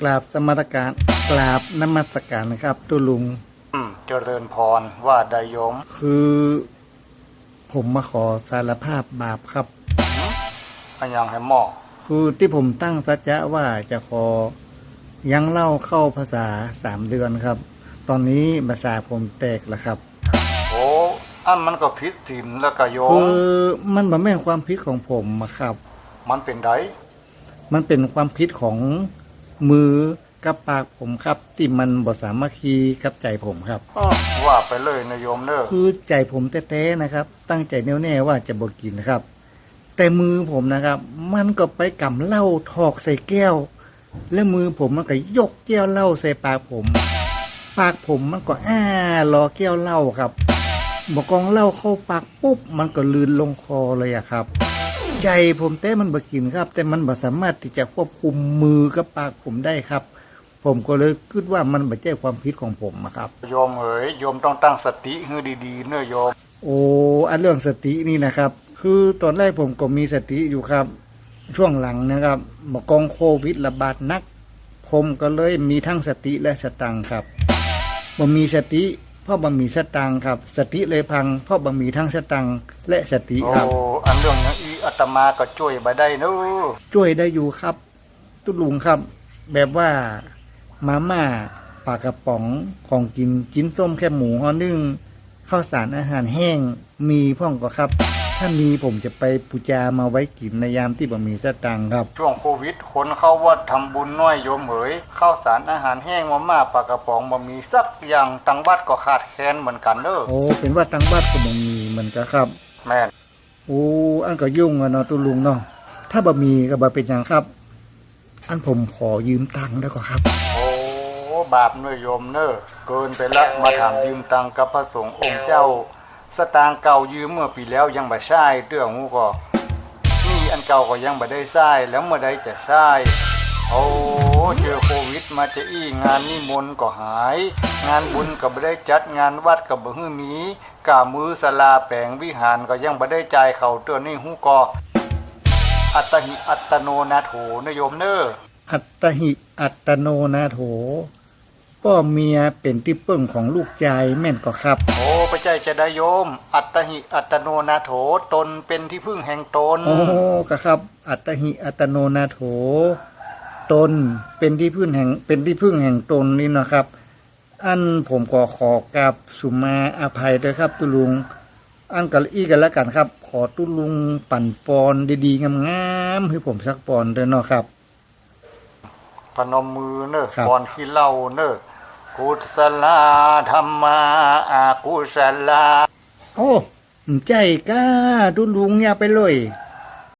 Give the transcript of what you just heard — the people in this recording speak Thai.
กราบสมรการกราบนมัสการนะครับตุลุงอืมเจริญพรว่าไดโยม คือ ผมมาขอสารภาพบาปครับอันยังให้หมอคือที่ผมตั้งสัจจะว่าจะขอยังเล่าเข้าภาษาสามเดือนครับ ตอนนี้ภาษาผมแตกแล้วครับ โอ้อันมันก็ผิดศีลแล้วก็โยมคือมันบ่แม่นความผิดของผมอะครับ มันเป็นไดมันเป็นความผิดของ มือกับปากผมครับ ที่มันบ่สามารถคีกับใจผมครับ อ้อว่าไปเลยนะโยมเนอะคือใจผมแท้ๆนะครับ ตั้งใจแน่วแน่ว่าจะบ่กินนะครับ แต่มือผมนะครับ มันก็ไปกำเหล้าถอกใส่แก้ว และมือผมมันก็ยกแก้วเหล้าใส่ปากผม ปากผมมันก็อ้ารอแก้วเหล้าครับบอกกองเหล้าเข้าปากปุ๊บมันก็ลืนลงคอเลยอะครับ ใจผมแต่มันบ่กินครับ แต่มันบ่สามารถที่จะควบคุมมือกับปากผมได้ครับ ผมก็เลยคิดว่ามันบ่ใช่ความผิดของผมอะครับ โยมเอ๋ยโยมต้องตั้งสติให้ดีๆเนอะโยม โอ้อันเรื่องสตินี่นะครับ คือตอนแรกผมก็มีสติอยู่ครับ ช่วงหลังนะครับบอกกองโควิดระบาดหนัก ผมก็เลยมีทั้งสติและสตังค์ครับบ่มีสติเพราะบ่มีสตังค์ครับ สติเลยพังเพราะบ่มีทั้งสตังค์และสติโอ้ครับอันเรื่องอย่าง อีอาตมาก็ช่วยไปได้เนอะช่วยได้อยู่ครับ ตุลุงครับ แบบว่ามาม่าปลากระป๋องของกินกินส้มแค่หมูห่อนึ่งข้าวสารอาหารแห้งมีพ่องก็ครับ ถ้ามีผมจะไปปูจามาไว้กินในยามที่บ่มีสตังค์ครับ ช่วงโควิดคนเข้าวัดทำบุญน้อยโยมเอ๋ยข้าวสารอาหารแห้งมาม่าปลากระป๋องบ่มีสักอย่างตังวัดก็ขาดแคลนเหมือนกันเนอะโอ้เป็นว่าตังบ้านก็บ่มีเหมือนกันครับ แม่น โอ้อันก็ยุ่งอะเนาะตุลุงเนาะถ้าบ่มีก็บ่เป็นอย่างครับ อันผมขอยืมตังค์ได้ก่อครับโอ้บาปเนอโยมเนอเกินไปละมาถามยืมตังค์กับพระสงฆ์องค์เจ้า สตางค์เก่ายืมเมื่อปีแล้วยังบ่ใช่เรื่องหูก็นี่อันเก่าก็ยังบ่ได้ใช้แล้วเมื่อใดจะใช้ โอ้เจอโควิดมาจะอี้งานนิมนต์ก็หาย งานบุญก็บ่ได้จัดงานวัดก็บ่ฮื้อมีกามือศาลาแปลงวิหารก็ยังบ่ได้จ่ายเขาเตือนนี่หูก็อัตตหิอัตโนนาโถนะโยมเนอะอัตตหิอัตโนนาโถพ่อเมียเป็นที่ปึ้งของลูกใจแม่นก็ครับ โอ้พระเจ้าจะได้โยม อัตตหิอัตโนนาโถตนเป็นที่พึ่งแห่งตน โอ้ก็ครับ อัตหิอัตโนนาโถ ตนเป็นที่พึ่งแห่งเป็นที่พึ่งแห่งตนนี่นะครับ อันผมก็ขอกราบสุมาอภัยด้วยครับตุลุง อันกับอีกันแล้วกันครับ ขอตุลุงปั่นปอนดีๆงามๆให้ผมสักปอนด้วยเนาะครับพนมมือเนอะครับก่อนขี้เหล่าเนอะกุศลาธรรมาอากุศลาโอ้ใจกล้าตุลุงอย่าไปเลย